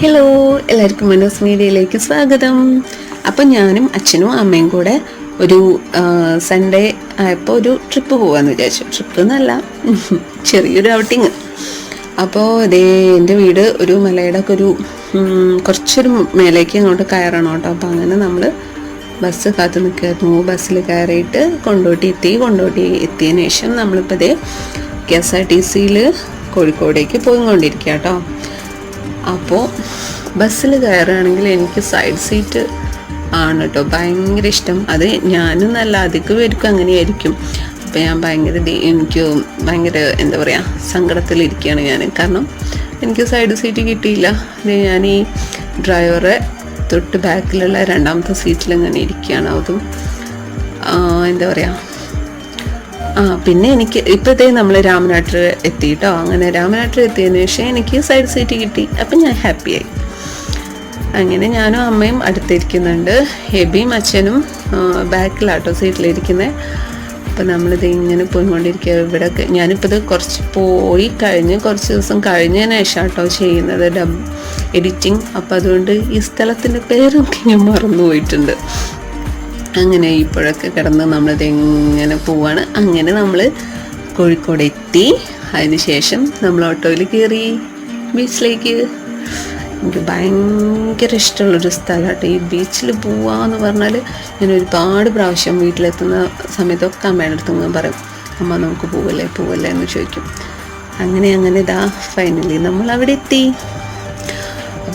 Hello എല്ലാവർക്കും മനോസ് മീഡിയയിലേക്ക് സ്വാഗതം. അപ്പം ഞാനും അച്ഛനും അമ്മയും കൂടെ ഒരു സൺഡേ ആയപ്പോൾ ഒരു ട്രിപ്പ് പോകാമെന്ന് വിചാരിച്ചു. ട്രിപ്പ് എന്നല്ല ചെറിയൊരു ഔട്ടിങ് അപ്പോൾ ഇതേ എന്റെ വീട് ഒരു മലയുടെ ഒക്കെ ഒരു കുറച്ചൊരു മേലേക്ക് അങ്ങോട്ട് കയറണം കേട്ടോ. അപ്പോൾ അങ്ങനെ നമ്മൾ ബസ് കാത്തു നിൽക്കായിരുന്നു ബസ്സിൽ കയറിയിട്ട് കൊണ്ടോട്ടി എത്തി. കൊണ്ടോട്ടി എത്തിയതിന് ശേഷം നമ്മളിപ്പോൾ ഇതേ കെ എസ് ആർ ടി സിയിൽ കോഴിക്കോടേക്ക് പോയിക്കൊണ്ടിരിക്കുക കേട്ടോ. അപ്പോൾ ബസ്സിൽ കയറുകയാണെങ്കിൽ എനിക്ക് സൈഡ് സീറ്റ് ആണ് കേട്ടോ ഭയങ്കര ഇഷ്ടം. അത് ഞാനും നല്ല അധികം പേർക്കും അങ്ങനെയായിരിക്കും. അപ്പോൾ ഞാൻ ഭയങ്കര എനിക്ക് ഭയങ്കര എന്താ പറയുക സങ്കടത്തിലിരിക്കുകയാണ് ഞാൻ. കാരണം എനിക്ക് സൈഡ് സീറ്റ് കിട്ടിയില്ല. ഞാൻ ഈ ഡ്രൈവറെ തൊട്ട് ബാക്കിലുള്ള രണ്ടാമത്തെ സീറ്റിൽ അങ്ങനെ ഇരിക്കുകയാണ്. അതും എന്താ പറയുക ആ പിന്നെ എനിക്ക് ഇപ്പോഴത്തേ നമ്മൾ രാമനാട്ടിൽ എത്തി കേട്ടോ അങ്ങനെ രാമനാട്ടിൽ എത്തിയതിന് ശേഷം എനിക്ക് സൈഡ് സീറ്റ് കിട്ടി. അപ്പം ഞാൻ ഹാപ്പിയായി അങ്ങനെ ഞാനും അമ്മയും അടുത്തിരിക്കുന്നുണ്ട്. ഹെബിയും അച്ഛനും ബാക്കിലാട്ടോ സീറ്റിലിരിക്കുന്നത് അപ്പം നമ്മളിത് ഇങ്ങനെ പോയിക്കൊണ്ടിരിക്കുക ഇവിടെ ഞാനിപ്പോൾ ഇത് കുറച്ച് പോയി കഴിഞ്ഞ് കുറച്ച് ദിവസം കഴിഞ്ഞതിന് ശേഷം കേട്ടോ ചെയ്യുന്നത് ഡബ് എഡിറ്റിങ് അപ്പം അതുകൊണ്ട് ഈ സ്ഥലത്തിന്റെ പേരൊക്കെ ഞാൻ മറന്നു പോയിട്ടുണ്ട് അങ്ങനെ ഇപ്പോഴൊക്കെ കിടന്ന് നമ്മളിത് എങ്ങനെ പോവാണ്. അങ്ങനെ നമ്മൾ കോഴിക്കോട് എത്തി അതിന് ശേഷം നമ്മൾ ഓട്ടോയിൽ കയറി ബീച്ചിലേക്ക്. എനിക്ക് ഭയങ്കര ഇഷ്ടമുള്ളൊരു സ്ഥലമാട്ടോ. ഈ ബീച്ചിൽ പോവാന്ന് പറഞ്ഞാൽ ഞാൻ ഒരുപാട് പ്രാവശ്യം വീട്ടിലെത്തുന്ന സമയത്തൊക്കെ അമ്മയുടെ അടുത്ത് പറയും അമ്മ നമുക്ക് പോവല്ലേ പോവല്ലേ? എന്ന് ചോദിക്കും. അങ്ങനെ അങ്ങനെ ഇതാ ഫൈനലി നമ്മൾ അവിടെ എത്തി.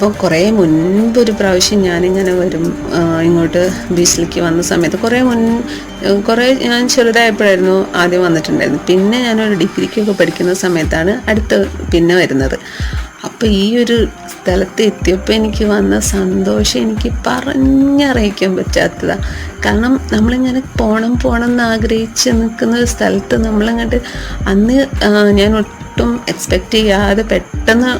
അപ്പോൾ കുറേ മുൻപ് ഒരു പ്രാവശ്യം ഞാനിങ്ങനെ വരും ഇങ്ങോട്ട് ബീച്ചിലേക്ക് വന്ന സമയത്ത് കുറേ മുൻ കുറേ ഞാൻ ചെറുതായപ്പോഴായിരുന്നു ആദ്യം വന്നിട്ടുണ്ടായിരുന്നു പിന്നെ ഞാനൊരു ഡിഗ്രിക്കൊക്കെ പഠിക്കുന്ന സമയത്താണ് അടുത്ത് പിന്നെ വരുന്നത്. അപ്പോൾ ഈ ഒരു സ്ഥലത്ത് എത്തിയപ്പോൾ എനിക്ക് വന്ന സന്തോഷം എനിക്ക് പറഞ്ഞറിയിക്കാൻ പറ്റാത്തതാണ് കാരണം നമ്മളിങ്ങനെ പോണം പോണം എന്ന് ആഗ്രഹിച്ച് നിൽക്കുന്ന ഒരു സ്ഥലത്ത് നമ്മളങ്ങോട്ട് അന്ന് ഞാൻ ഒട്ടും എക്സ്പെക്റ്റ് ചെയ്യാതെ പെട്ടെന്ന്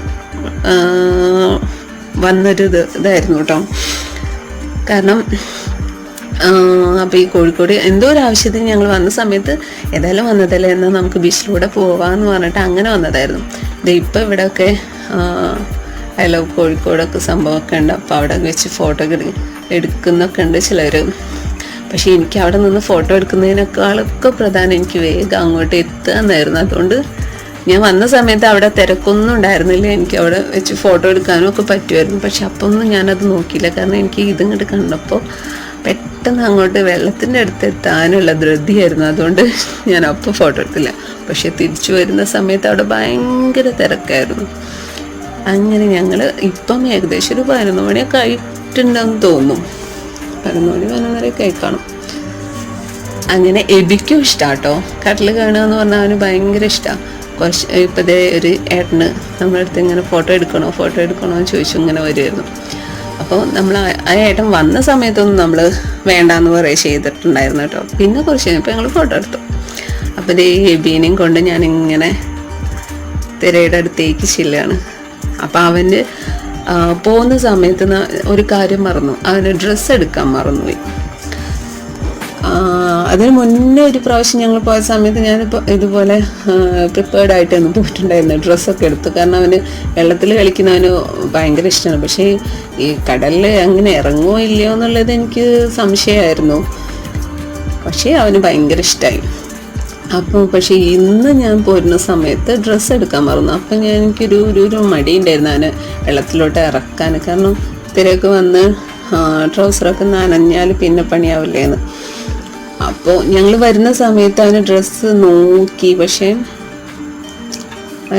വന്നൊരു ഇത് ഇതായിരുന്നു കേട്ടോ. കാരണം അപ്പോൾ ഈ കോഴിക്കോട് എന്തോ ഒരു ആവശ്യത്തിന് ഞങ്ങൾ വന്ന സമയത്ത് ഏതായാലും വന്നതല്ലേ എന്നാൽ നമുക്ക് ബീച്ചിലൂടെ പോവാമെന്ന് പറഞ്ഞിട്ട് അങ്ങനെ വന്നതായിരുന്നു. ഇത് ഇപ്പോൾ ഇവിടെയൊക്കെ ഐ ലവ് കോഴിക്കോടൊക്കെ സംഭവമൊക്കെ ഉണ്ട്. അപ്പോൾ അവിടെ വെച്ച് ഫോട്ടോ എടുക്കുന്നൊക്കെ ഉണ്ട് ചിലർ പക്ഷേ എനിക്ക് അവിടെ നിന്ന് ഫോട്ടോ എടുക്കുന്നതിനേക്കാളൊക്കെ പ്രധാനം എനിക്ക് വേഗം അങ്ങോട്ട് എത്തുക എന്നായിരുന്നു അതുകൊണ്ട് ഞാൻ വന്ന സമയത്ത് അവിടെ തിരക്കൊന്നും ഉണ്ടായിരുന്നില്ല. എനിക്ക് അവിടെ വെച്ച് ഫോട്ടോ എടുക്കാനും ഒക്കെ പറ്റുമായിരുന്നു. പക്ഷെ അപ്പോൾ ഒന്നും ഞാനത് നോക്കിയില്ല. കാരണം എനിക്ക് ഇതിങ്ങോട്ട് കണ്ടപ്പോൾ പെട്ടെന്ന് അങ്ങോട്ട് വെള്ളത്തിന്റെ അടുത്ത് എത്താനുള്ള ധൃതിയായിരുന്നു. അതുകൊണ്ട് ഞാൻ അപ്പോൾ ഫോട്ടോ എടുത്തില്ല. പക്ഷെ തിരിച്ചു വരുന്ന സമയത്ത് അവിടെ ഭയങ്കര തിരക്കായിരുന്നു. അങ്ങനെ ഞങ്ങൾ ഇപ്പം ഏകദേശം ഒരു പതിനൊന്ന് മണിയൊക്കെ ആയിട്ടുണ്ടെന്ന് തോന്നും. പതിനൊന്ന് മണി പതിനൊന്നരയൊക്കെ ആയി കാണും. അങ്ങനെ എബിക്കും ഇഷ്ടാട്ടോ. കടൽ കാണുക എന്ന് പറഞ്ഞാൽ അവന് ഭയങ്കര ഇഷ്ടമാണ് കുറച്ച് ഇപ്പം ഒരു ഏട്ടന് നമ്മുടെ അടുത്ത് ഇങ്ങനെ ഫോട്ടോ എടുക്കണോ ഫോട്ടോ എടുക്കണോ എന്ന് ചോദിച്ചു ഇങ്ങനെ വരുമായിരുന്നു അപ്പോൾ നമ്മൾ ആ- ഏട്ടൻ വന്ന സമയത്തൊന്നും നമ്മൾ വേണ്ടാന്ന് പറയുക ചെയ്തിട്ടുണ്ടായിരുന്നു കേട്ടോ. പിന്നെ കുറച്ച് കഴിഞ്ഞപ്പോൾ ഞങ്ങൾ ഫോട്ടോ എടുത്തു. അപ്പോൾ ദേ എബീനെയും കൊണ്ട് ഞാനിങ്ങനെ തിരയുടെ അടുത്തേക്ക് ചെല്ലുകയാണ്. അപ്പോൾ അവന് പോകുന്ന സമയത്ത് ഒരു കാര്യം മറന്നു. അവന് ഡ്രസ്സ് എടുക്കാൻ മറന്നുപോയി. അതിന് മുന്നേ ഒരു പ്രാവശ്യം ഞങ്ങൾ പോയ സമയത്ത് ഞാനിപ്പോൾ ഇതുപോലെ പ്രിപ്പയർഡ് ആയിട്ടായിരുന്നു പോയിട്ടുണ്ടായിരുന്നു. ഡ്രസ്സൊക്കെ എടുത്തു. കാരണം അവന് വെള്ളത്തിൽ കളിക്കുന്നവന് ഭയങ്കര ഇഷ്ടമാണ് പക്ഷേ ഈ കടലിൽ അങ്ങനെ ഇറങ്ങുമോ ഇല്ലയോ എന്നുള്ളത് എനിക്ക് സംശയമായിരുന്നു. പക്ഷേ അവന് ഭയങ്കര ഇഷ്ടമായി അപ്പോൾ പക്ഷേ ഇന്ന് ഞാൻ പോരുന്ന സമയത്ത് ഡ്രസ്സ് എടുക്കാൻ മറന്നു. അപ്പം ഞാൻ എനിക്കൊരു ഒരു ഒരു മടി ഉണ്ടായിരുന്നു അവനെ വെള്ളത്തിലോട്ട് ഇറക്കാൻ. കാരണം തിരക്ക് വന്ന് ട്രൗസറൊക്കെ നനഞ്ഞാൽ പിന്നെ പണിയാവില്ലേന്ന്. അപ്പോൾ ഞങ്ങൾ വരുന്ന സമയത്ത് അവന് ഡ്രസ്സ് നോക്കി. പക്ഷേ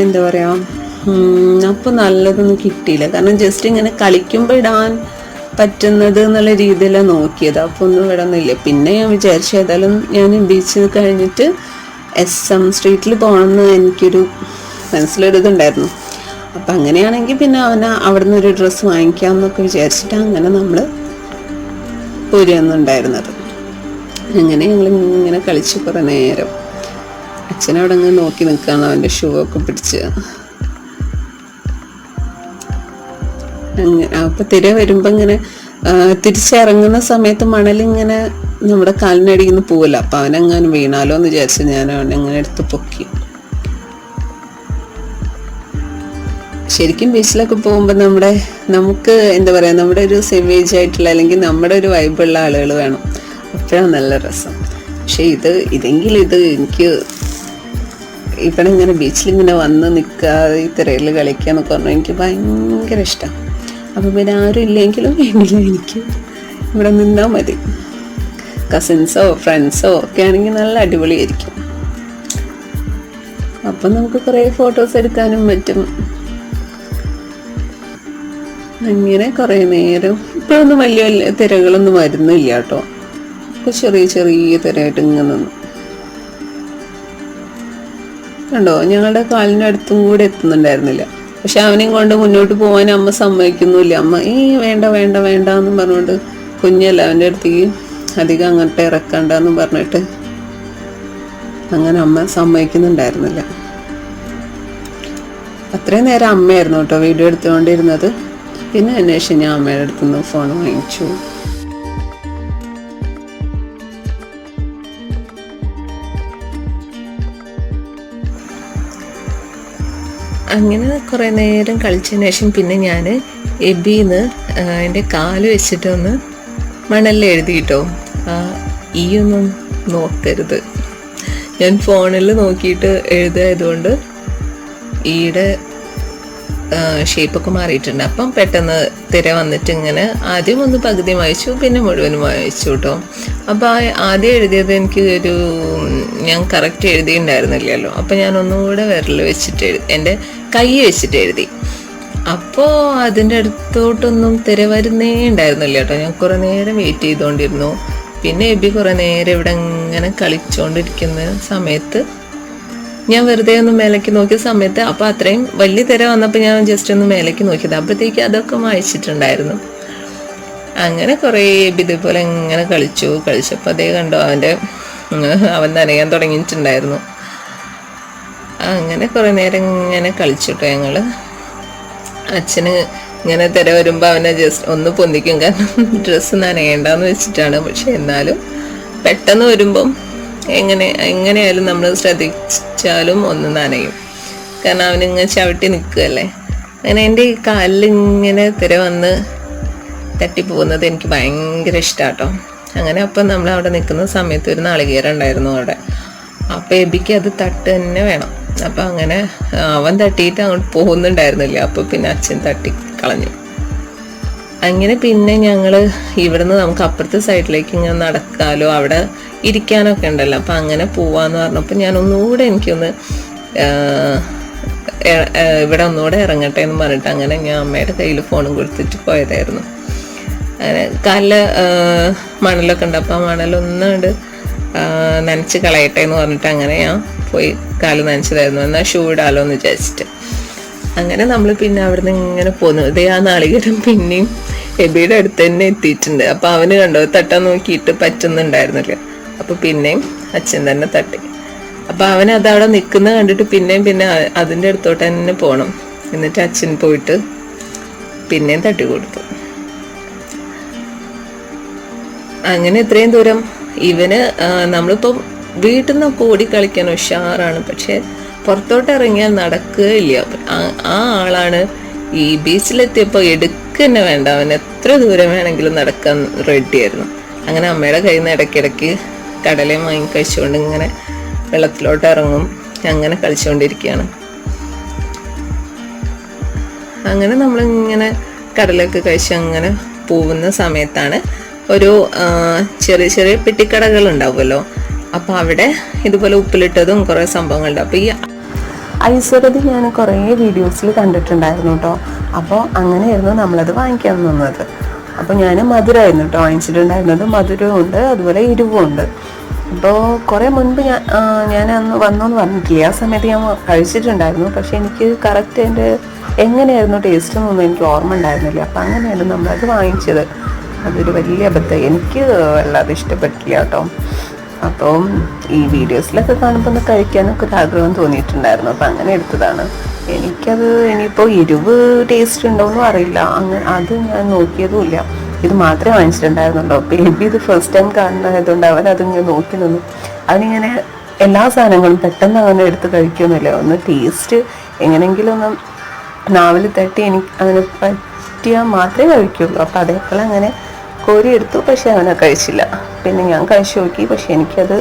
എന്താ പറയുക അപ്പോൾ നല്ലതൊന്നും കിട്ടിയില്ല. കാരണം ജസ്റ്റ് ഇങ്ങനെ കളിക്കുമ്പോൾ ഇടാൻ പറ്റുന്നത് എന്നുള്ള രീതിയിലാണ് നോക്കിയത്. അപ്പോൾ ഒന്നും ഇടുന്നില്ല. പിന്നെ ഞാൻ വിചാരിച്ചു ഏതായാലും ഞാൻ ബീച്ചിൽ കഴിഞ്ഞിട്ട് എസ് എം സ്ട്രീറ്റിൽ പോകണമെന്ന് എനിക്കൊരു മനസ്സിലൊരിതുണ്ടായിരുന്നു. അപ്പം അങ്ങനെയാണെങ്കിൽ പിന്നെ അവന് അവിടെ നിന്ന് ഒരു ഡ്രസ്സ് വാങ്ങിക്കാമെന്നൊക്കെ വിചാരിച്ചിട്ട് അങ്ങനെ നമ്മൾ പോരുന്നുണ്ടായിരുന്നത് അങ്ങനെ ഞങ്ങൾ ഇങ്ങനെ കളിച്ച് കുറേ നേരം. അച്ഛനവിടെ അങ്ങ് നോക്കി നിൽക്കുകയാണ് അവന്റെ ഷൂ ഒക്കെ പിടിച്ച്. അങ്ങനെ അപ്പം തിര വരുമ്പോൾ ഇങ്ങനെ തിരിച്ചിറങ്ങുന്ന സമയത്ത് മണലിങ്ങനെ നമ്മുടെ കാലിനടിയിൽ പോവില്ല. അപ്പം അവനെങ്ങാനും വീണാലോ എന്ന് വിചാരിച്ച് ഞാൻ അവനെ അങ്ങനെ എടുത്ത് പൊക്കി. ശരിക്കും ബീച്ചിലൊക്കെ പോകുമ്പോൾ നമ്മുടെ നമുക്ക് എന്താ പറയുക നമ്മുടെ ഒരു സെയിം ആയിട്ടുള്ള അല്ലെങ്കിൽ നമ്മുടെ ഒരു വൈബുള്ള ആളുകൾ വേണം. അപ്പോഴാണ് നല്ല രസം. പക്ഷേ ഇത് ഇതെങ്കിൽ ഇത് എനിക്ക് ഇവിടെ ഇങ്ങനെ ബീച്ചിൽ ഇങ്ങനെ വന്ന് നിൽക്കാതെ ഈ തിരയിൽ കളിക്കുക എന്നൊക്കെ പറഞ്ഞാൽ എനിക്ക് ഭയങ്കര ഇഷ്ടമാണ് അപ്പം പിന്നെ ആരും ഇല്ലെങ്കിലും വേണ്ടില്ല എനിക്ക് ഇവിടെ നിന്നാൽ മതി. കസിൻസോ ഫ്രണ്ട്സോ ഒക്കെ ആണെങ്കിൽ നല്ല അടിപൊളിയായിരിക്കും. അപ്പം നമുക്ക് കുറേ ഫോട്ടോസ് എടുക്കാനും പറ്റും. അങ്ങനെ കുറേ നേരം. ഇപ്പോഴൊന്നും വലിയ തിരകളൊന്നും വരുന്നില്ല കേട്ടോ. ചെറിയ ചെറിയ തിരയായിട്ട് ഇങ്ങനെ നിന്നു. കണ്ടോ? ഞങ്ങളുടെ കാലിന്റെ അടുത്തും കൂടെ എത്തുന്നുണ്ടായിരുന്നില്ല. പക്ഷെ അവനെയും കൊണ്ട് മുന്നോട്ട് പോകാൻ അമ്മ സമ്മതിക്കുന്നുമില്ല. അമ്മ ഈ വേണ്ട വേണ്ട വേണ്ട എന്നും പറഞ്ഞുകൊണ്ട് കുഞ്ഞല്ല അവന്റെ അടുത്തേക്ക് അധികം അങ്ങോട്ട് ഇറക്കണ്ടെന്നും പറഞ്ഞിട്ട് അങ്ങനെ അമ്മ സമ്മതിക്കുന്നുണ്ടായിരുന്നില്ല. അത്രയും നേരം അമ്മയായിരുന്നു കേട്ടോ വീഡിയോ എടുത്തുകൊണ്ടിരുന്നത്. പിന്നെ അന്വേഷിച്ച് ഞാൻ അമ്മയുടെ അടുത്തുനിന്ന് ഫോൺ വാങ്ങിച്ചു. അങ്ങനെ കുറേ നേരം കളിച്ചതിന് ശേഷം പിന്നെ ഞാൻ എബിന്ന് എന്റെ കാൽ വെച്ചിട്ടൊന്ന് മണലിൽ എഴുതിയിട്ടോ ഈ ഒന്നും നോക്കരുത്. ഞാൻ ഫോണിൽ നോക്കിയിട്ട് എഴുതായതുകൊണ്ട് ഈയുടെ ഷേപ്പൊക്കെ മാറിയിട്ടുണ്ട്. അപ്പം പെട്ടെന്ന് തിര വന്നിട്ട് ഇങ്ങനെ ആദ്യം ഒന്ന് പകുതി വായിച്ചു പിന്നെ മുഴുവനും വായിച്ചു കേട്ടോ അപ്പോൾ ആദ്യം എഴുതിയത് എനിക്ക് ഒരു ഞാൻ കറക്റ്റ് എഴുതിയിട്ടുണ്ടായിരുന്നില്ലല്ലോ. അപ്പം ഞാൻ ഒന്നുകൂടെ വിരൽ വെച്ചിട്ട് എഴുതി എന്റെ കൈ വെച്ചിട്ട് എഴുതി. അപ്പോൾ അതിന്റെ അടുത്തോട്ടൊന്നും തിര വരുന്നേ ഉണ്ടായിരുന്നില്ല കേട്ടോ. ഞാൻ കുറേ നേരം വെയിറ്റ് ചെയ്തുകൊണ്ടിരുന്നു പിന്നെ എബി കുറേ നേരം ഇവിടെ ഇങ്ങനെ കളിച്ചുകൊണ്ടിരിക്കുന്ന സമയത്ത് ഞാൻ വെറുതെ ഒന്ന് മേലേക്ക് നോക്കിയ സമയത്ത് അപ്പോൾ അത്രയും വലിയ തിര വന്നപ്പോൾ ഞാൻ ജസ്റ്റ് ഒന്ന് മേലേക്ക് നോക്കിയത്. അപ്പോഴത്തേക്ക് അതൊക്കെ വായിച്ചിട്ടുണ്ടായിരുന്നു അങ്ങനെ കുറേ എബി ഇതേപോലെ ഇങ്ങനെ കളിച്ചു. കളിച്ചപ്പോൾ അതേ കണ്ടോ അവന്റെ അവൻ നനയാൻ തുടങ്ങിയിട്ടുണ്ടായിരുന്നു. അങ്ങനെ കുറേ നേരം ഇങ്ങനെ കളിച്ചിട്ടോ ഞങ്ങൾ അച്ഛന് ഇങ്ങനെ തിര വരുമ്പോൾ അവനെ ജസ്റ്റ് ഒന്ന് പൊന്തിക്കും. കാരണം ഡ്രസ്സ് നനയേണ്ടെന്ന് വെച്ചിട്ടാണ്. പക്ഷെ എന്നാലും പെട്ടെന്ന് വരുമ്പം എങ്ങനെ എങ്ങനെയായാലും നമ്മൾ ശ്രദ്ധിച്ചാലും ഒന്ന് നനയും. കാരണം അവനിങ്ങനെ ചവിട്ടി നിൽക്കുകയല്ലേ. അങ്ങനെ എന്റെ ഈ കാലിലിങ്ങനെ തിര വന്ന് തട്ടിപ്പോകുന്നത് എനിക്ക് ഭയങ്കര ഇഷ്ടമാട്ടോ അങ്ങനെ അപ്പം നമ്മൾ അവിടെ നിൽക്കുന്ന സമയത്ത് ഒരു നാളികേരം ഉണ്ടായിരുന്നു അവിടെ. അപ്പം എബിക്ക് അത് തട്ട് തന്നെ വേണം. അപ്പം അങ്ങനെ അവൻ തട്ടിയിട്ട് അങ്ങോട്ട് പോകുന്നുണ്ടായിരുന്നില്ല. അപ്പോൾ പിന്നെ അച്ഛൻ തട്ടി കളഞ്ഞു. അങ്ങനെ പിന്നെ ഞങ്ങൾ ഇവിടുന്ന് നമുക്ക് അപ്പുറത്തെ സൈഡിലേക്ക് ഇങ്ങനെ നടക്കാലോ അവിടെ ഇരിക്കാനൊക്കെ ഉണ്ടല്ലോ. അപ്പം അങ്ങനെ പോവാന്ന് പറഞ്ഞപ്പോൾ ഞാൻ ഒന്നുകൂടെ എനിക്കൊന്ന് ഇവിടെ ഒന്നുകൂടെ ഇറങ്ങട്ടെ എന്ന് പറഞ്ഞിട്ട് അങ്ങനെ ഞാൻ അമ്മയുടെ കയ്യിൽ ഫോണും കൊടുത്തിട്ട് പോയതായിരുന്നു. അങ്ങനെ കാലിൽ മണലൊക്കെ ഉണ്ട്. അപ്പം ആ മണലൊന്നുകൊണ്ട് നനച്ച് കളയട്ടെ എന്ന് പറഞ്ഞിട്ട് അങ്ങനെ ഞാൻ പോയി കാൽ നനച്ചതായിരുന്നു. എന്നാൽ ഷൂ ഇടാലോ എന്ന് വിചാരിച്ചിട്ട്. അങ്ങനെ നമ്മൾ പിന്നെ അവിടുന്ന് ഇങ്ങനെ പോന്നു. ഇതേ ആ നാളികേരം പിന്നെയും എബിയുടെ അടുത്ത് തന്നെ എത്തിയിട്ടുണ്ട്. അപ്പൊ അവന് കണ്ടോ തട്ടാൻ നോക്കിയിട്ട് പറ്റുന്നുണ്ടായിരുന്നില്ല. അപ്പൊ പിന്നെയും അച്ഛൻ തന്നെ തട്ടി. അപ്പൊ അവൻ അത് അവിടെ നിൽക്കുന്ന കണ്ടിട്ട് പിന്നെയും പിന്നെ അതിന്റെ അടുത്തോട്ട് തന്നെ പോകണം എന്നിട്ട് അച്ഛൻ പോയിട്ട് പിന്നെയും തട്ടി കൊടുത്തു. അങ്ങനെ ഇത്രയും ദൂരം ഇവന് നമ്മളിപ്പം വീട്ടിൽ നിന്നൊക്കെ ഓടിക്കളിക്കാൻ ഉഷാറാണ്. പക്ഷെ പുറത്തോട്ട് ഇറങ്ങിയാൽ നടക്കുകയില്ല. ആ ആളാണ് ഈ ബീച്ചിലെത്തിയപ്പോൾ എടുക്കന്നെ വേണ്ട. അവൻ എത്ര ദൂരം വേണമെങ്കിലും നടക്കാൻ റെഡിയായിരുന്നു അങ്ങനെ അമ്മയുടെ കയ്യിൽ നിന്ന് ഇടയ്ക്കിടയ്ക്ക് കടലയും വാങ്ങി കഴിച്ചുകൊണ്ട് ഇങ്ങനെ വെള്ളത്തിലോട്ട് ഇറങ്ങും അങ്ങനെ കളിച്ചുകൊണ്ടിരിക്കുകയാണ് അങ്ങനെ നമ്മളിങ്ങനെ കടലൊക്കെ കഴിച്ച് അങ്ങനെ പോകുന്ന സമയത്താണ് ഒരു ചെറിയ ചെറിയ പെട്ടിക്കടകൾ ഉണ്ടാവുമല്ലോ. അപ്പോൾ അവിടെ ഇതുപോലെ ഉപ്പിലിട്ടതും കുറേ സംഭവങ്ങളുണ്ട്. അപ്പോൾ ഈ ഐശ്വര്യത ഞാൻ കുറേ വീഡിയോസിൽ കണ്ടിട്ടുണ്ടായിരുന്നു കേട്ടോ അപ്പോൾ അങ്ങനെയായിരുന്നു നമ്മളത് വാങ്ങിക്കാൻ നിന്നത്. അപ്പോൾ ഞാൻ മധുരമായിരുന്നു കേട്ടോ വാങ്ങിച്ചിട്ടുണ്ടായിരുന്നത് മധുരവും ഉണ്ട് അതുപോലെ എരിവും ഉണ്ട്. അപ്പോൾ കുറേ മുൻപ് ഞാൻ ഞാൻ അന്ന് വന്നു എന്ന് പറഞ്ഞിട്ടില്ല? ആ സമയത്ത് ഞാൻ കഴിച്ചിട്ടുണ്ടായിരുന്നു. പക്ഷേ എനിക്ക് കറക്റ്റ് എന്റെ എങ്ങനെയായിരുന്നു ടേസ്റ്റ് എന്നൊന്നും എനിക്ക് ഓർമ്മ ഉണ്ടായിരുന്നില്ല. അപ്പം അങ്ങനെയായിരുന്നു നമ്മളത് വാങ്ങിച്ചത്. അതൊരു വലിയ അബദ്ധം എനിക്ക് വല്ലാതെ ഇഷ്ടപ്പെട്ടില്ല കേട്ടോ അപ്പം ഈ വീഡിയോസിലൊക്കെ കാണുമ്പോൾ ഒന്ന് കഴിക്കാനൊക്കെ ഒരു ആഗ്രഹം തോന്നിയിട്ടുണ്ടായിരുന്നു. അപ്പോൾ അങ്ങനെ എടുത്തതാണ്. എനിക്കത് ഇനിയിപ്പോൾ ഇരുവ് ടേസ്റ്റ് ഉണ്ടോയെന്നും അറിയില്ല. അങ്ങനെ അത് ഞാൻ നോക്കിയതുമില്ല. ഇത് മാത്രമേ വാങ്ങിച്ചിട്ടുണ്ടായിരുന്നുള്ളൂ. ബേബി ഇത് ഫസ്റ്റ് ടൈം കാണുന്നതായതുകൊണ്ട് അവൻ അത് അതിങ്ങനെ നോക്കി നിന്നു. അവനിങ്ങനെ എല്ലാ സാധനങ്ങളും പെട്ടെന്ന് അവനെ എടുത്ത് കഴിക്കുമെന്നില്ല ഒന്ന് ടേസ്റ്റ് എങ്ങനെയെങ്കിലും ഒന്ന് നാവിൽ തട്ടി എനിക്ക് അതിന് പറ്റിയാൽ മാത്രമേ കഴിക്കുള്ളൂ. അപ്പോൾ അതേപോലെ അങ്ങനെ കോരി എടുത്തു പക്ഷെ അവനെ കഴിച്ചില്ല. പിന്നെ ഞാൻ കഴിച്ചു നോക്കി. പക്ഷെ എനിക്കത്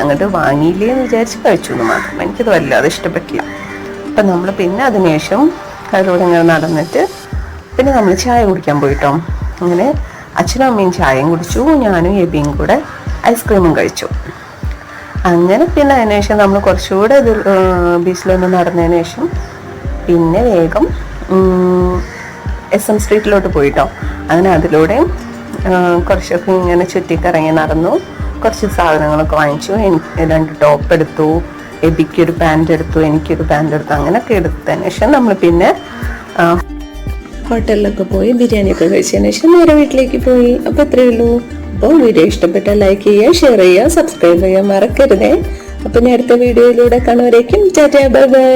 അങ്ങോട്ട് വാങ്ങിയില്ലേ എന്ന് വിചാരിച്ച് കഴിച്ചു എന്ന് മാത്രം. എനിക്കത് വല്ലാതെ ഇഷ്ടപ്പെട്ടില്ല. അപ്പം നമ്മൾ പിന്നെ അതിനുശേഷം അതിലൂടെ ഇങ്ങനെ നടന്നിട്ട് പിന്നെ നമ്മൾ ചായ കുടിക്കാൻ പോയിട്ടോ. അങ്ങനെ അച്ഛനും അമ്മയും ചായയും കുടിച്ചു. ഞാനും എബിയും കൂടെ ഐസ്ക്രീമും കഴിച്ചു. അങ്ങനെ പിന്നെ അതിനുശേഷം നമ്മൾ കുറച്ചുകൂടെ ഇത് ബീച്ചിലൊന്ന് നടന്നതിന് ശേഷം പിന്നെ വേഗം എസ് എം സ്ട്രീറ്റിലോട്ട് പോയിട്ടോ. അങ്ങനെ അതിലൂടെ ആ, കുറച്ചൊക്കെ ഇങ്ങനെ ചുറ്റിക്കറങ്ങി നടന്നു. കുറച്ച് സാധനങ്ങളൊക്കെ വാങ്ങിച്ചു. എനിക്ക് രണ്ട് ടോപ്പ് എടുത്തു. എബിക്കൊരു പാന്റ് എടുത്തു. എനിക്കൊരു പാന്റ് എടുത്തു. അങ്ങനെയൊക്കെ എടുത്തതിന് ശേഷം നമ്മൾ പിന്നെ ഹോട്ടലിലൊക്കെ പോയി ബിരിയാണിയൊക്കെ കഴിച്ചതിന് ശേഷം നേരെ വീട്ടിലേക്ക് പോയി. അപ്പോൾ ഇത്രയേ ഉള്ളൂ. അപ്പോൾ വീഡിയോ ഇഷ്ടപ്പെട്ട ലൈക്ക് ചെയ്യുക ഷെയർ ചെയ്യുക സബ്സ്ക്രൈബ് ചെയ്യുക മറക്കരുതേ. അപ്പം ഞാൻ അടുത്ത വീഡിയോയിലൂടെ കാണുവരേക്കും ടാറ്റാ ബൈ ബൈ